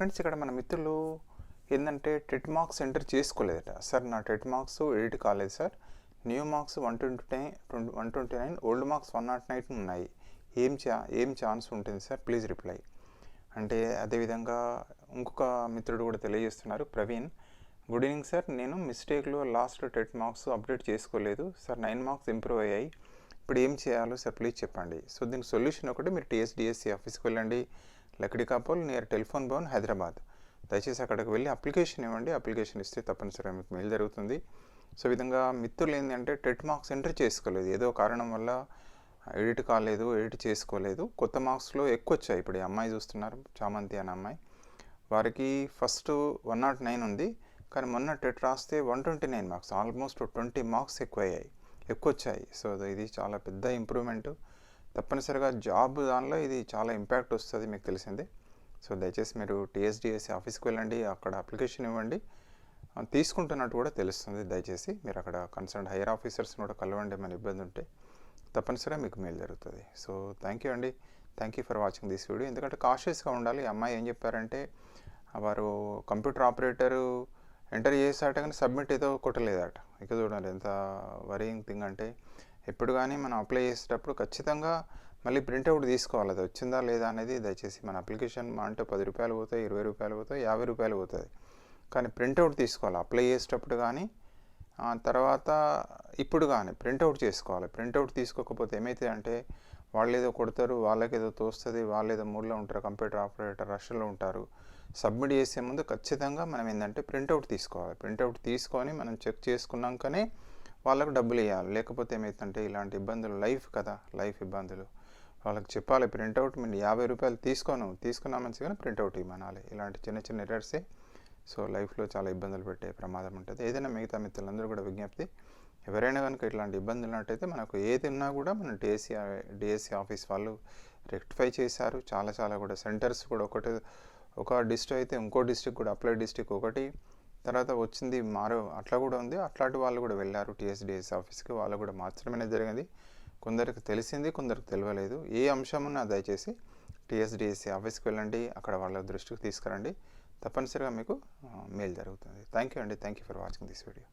Friends ఇక్కడ మన మిత్రులు ఏంటంటే టెట్ మార్క్స్ ఎంటర్ చేసుకోలేదట. సార్ నా టెట్ మార్క్స్ ఎడిట్ కాలేదు sir. New marks one twenty nine one twenty nine old marks one nought nine ఉన్నాయి. ఏం చా ఏం ఛాన్స్ ఉంటుంది సార్? Please reply. అంటే అదేవిధంగా ఇంకొక మిత్రుడు కూడా తెలియజేస్తున్నారు ప్రవీణ్. Good evening sir. నేను మిస్టేక్లో లాస్ట్ టెట్ మార్క్స్ అప్డేట్ చేసుకోలేదు. సార్ నైన్ మార్క్స్ ఇంప్రూవ్ అయ్యాయి. ఇప్పుడు ఏం చేయాలో సార్ ప్లీజ్ చెప్పండి. సో దీనికి సొల్యూషన్ ఒకటి మీరు టీఎస్డిఎస్సి ఆఫీస్కి వెళ్ళండి. Lakdikapul near telephone Bhavan Hyderabad. దయచేసి అక్కడికి వెళ్ళి అప్లికేషన్ ఇవ్వండి. అప్లికేషన్ ఇస్తే తప్పనిసరిగా మీకు మెయిల్ జరుగుతుంది. సో విధంగా మిత్రులు ఏంటంటే టెట్ మార్క్స్ ఎంటర్ చేసుకోలేదు. ఏదో కారణం వల్ల ఎడిట్ కాలేదు ఎడిట్ చేసుకోలేదు. కొత్త మార్క్స్లో ఎక్కువ వచ్చాయి. ఇప్పుడు ఈ అమ్మాయి చూస్తున్నారు చామంతి అనే అమ్మాయి. వారికి ఫస్ట్ వన్ నాట్ నైన్ ఉంది. కానీ మొన్న టెట్ రాస్తే one twenty nine marks. Almost twenty marks ఎక్కువ అయ్యాయి ఎక్కువ వచ్చాయి. సో ఇది చాలా పెద్ద ఇంప్రూవ్మెంట్. తప్పనిసరిగా జాబ్ దానిలో ఇది చాలా ఇంపాక్ట్ వస్తుంది మీకు తెలిసిందే. సో దయచేసి మీరు టీఎస్డిఎస్సి ఆఫీస్కి వెళ్ళండి అక్కడ అప్లికేషన్ ఇవ్వండి. తీసుకుంటున్నట్టు కూడా తెలుస్తుంది. దయచేసి మీరు అక్కడ కన్సర్న్ హైయర్ ఆఫీసర్స్ని కూడా కలవండి ఏమైనా ఇబ్బంది ఉంటే. తప్పనిసరిగా మీకు మేలు జరుగుతుంది. సో థ్యాంక్ యూ అండి. Thank you for watching this video. ఎందుకంటే కాషియస్గా ఉండాలి. అమ్మాయి ఏం చెప్పారంటే వారు కంప్యూటర్ ఆపరేటరు ఎంటర్ చేసాట కానీ సబ్మిట్ ఏదో కొట్టలేదట. ఇక చూడండి ఎంత వరింగ్ థింగ్ అంటే ఎప్పుడు కానీ మనం అప్లై చేసేటప్పుడు ఖచ్చితంగా మళ్ళీ ప్రింట్అవుట్ తీసుకోవాలి. అది వచ్చిందా లేదా అనేది దయచేసి మన అప్లికేషన్ మా అంటే పది రూపాయలు పోతాయి ఇరవై రూపాయలు పోతాయి యాభై రూపాయలు పోతుంది కానీ ప్రింట్అవుట్ తీసుకోవాలి. అప్లై చేసేటప్పుడు కానీ తర్వాత ఇప్పుడు కానీ ప్రింట్అవుట్ చేసుకోవాలి. ప్రింట్అవుట్ తీసుకోకపోతే ఏమైతే అంటే వాళ్ళు ఏదో కొడతారు వాళ్ళకి ఏదో తోస్తుంది వాళ్ళు ఏదో మూడులో ఉంటారు కంప్యూటర్ ఆపరేటర్ రష్లో ఉంటారు. సబ్మిట్ చేసే ముందు ఖచ్చితంగా మనం ఏంటంటే ప్రింట్అవుట్ తీసుకోవాలి. ప్రింట్అవుట్ తీసుకొని మనం చెక్ చేసుకున్నాకనే వాళ్ళకు డబ్బులు ఇవ్వాలి లేకపోతే ఏమైతుందంటే ఇలాంటి ఇబ్బందులు లైఫ్ కదా లైఫ్ ఇబ్బందులు. వాళ్ళకి చెప్పాలి ప్రింట్అవుట్ మీరు యాభై రూపాయలు తీసుకోను తీసుకున్నా కానీ ప్రింట్అవుట్ ఇవ్వనాలి ఇలాంటి చిన్న చిన్న ఎర్రర్సే సో లైఫ్లో చాలా ఇబ్బందులు పెట్టే ప్రమాదం ఉంటుంది. ఏదైనా మిగతా మిత్రులందరూ కూడా విజ్ఞప్తి ఎవరైనా కనుక ఇట్లాంటి ఇబ్బందులు ఉన్నట్టయితే మనకు ఏది ఉన్నా కూడా మన డిఎస్సి డిఎస్సి ఆఫీస్ వాళ్ళు రెక్టిఫై చేశారు. చాలా చాలా కూడా సెంటర్స్ కూడా ఒకటి ఒక డిస్ట్రిక్ట్ అయితే ఇంకో డిస్ట్రిక్ట్ కూడా అప్లై డిస్ట్రిక్ట్ ఒకటి తర్వాత వచ్చింది మారో అట్లా కూడా ఉంది. అట్లాంటి వాళ్ళు కూడా వెళ్ళారు టీఎస్డిఎస్ ఆఫీస్కి. వాళ్ళు కూడా మార్చడం అనేది జరిగింది. కొందరికి తెలిసింది కొందరికి తెలియలేదు. ఏ అంశమున్నా దయచేసి టీఎస్డిఎస్సి ఆఫీస్కి వెళ్ళండి. అక్కడ వాళ్ళ దృష్టికి తీసుకురండి. తప్పనిసరిగా మీకు మేలు జరుగుతుంది. థ్యాంక్ యూ అండి. Thank you for watching this video.